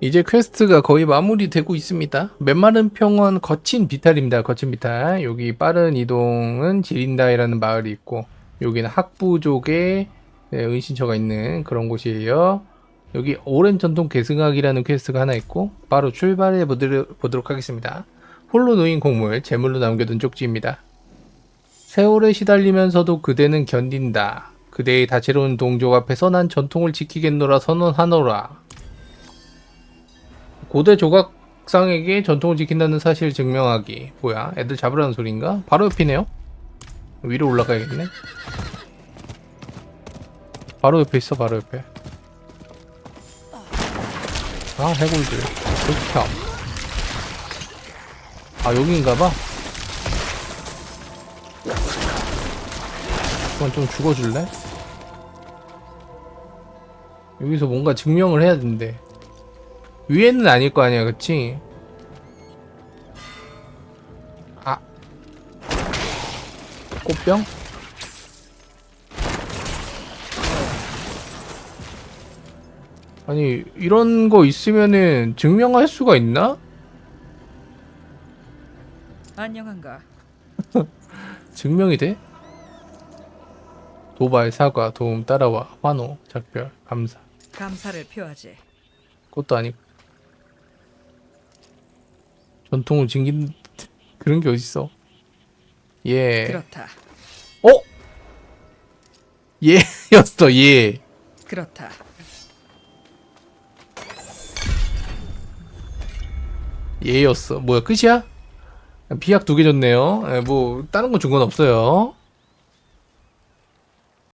이제 퀘스트가 거의 마무리되고 있습니다. 메마른 평원 거친 비탈입니다. 거친 비탈. 여기 빠른 이동은 지린다이라는 마을이 있고 여기는 학부족의 네, 은신처가 있는 그런 곳이에요. 여기 오랜 전통 계승학이라는 퀘스트가 하나 있고 바로 출발해 보도록, 하겠습니다. 홀로 놓인 곡물, 제물로 남겨둔 쪽지입니다. 세월에 시달리면서도 그대는 견딘다. 그대의 다채로운 동족 앞에서 난 전통을 지키겠노라 선언하노라. 고대 조각상에게 전통을 지킨다는 사실을 증명하기. 뭐야? 애들 잡으라는 소리인가? 바로 옆이네요? 위로 올라가야겠네. 바로 옆에 있어, 바로 옆에. 아, 해골들. 극혐. 아, 여기인가봐. 그만 좀 죽어줄래? 여기서 뭔가 증명을 해야 된대. 위에는 아닐 거 아니야, 그치? 아. 꽃병? 아니, 이런 거 있으면은 증명할 수가 있나? 안녕한가. 증명이 돼? 도발, 사과, 도움, 따라와, 환호, 작별, 감사. 감사를 표하지. 그것도 아니고. 전통을 지킨 그런 게 어딨어? 예. 그렇다. 어? 예였어, 예. 그렇다. 예였어. 뭐야, 끝이야? 비약 두 개 줬네요. 예, 뭐, 다른 거 준 건 없어요.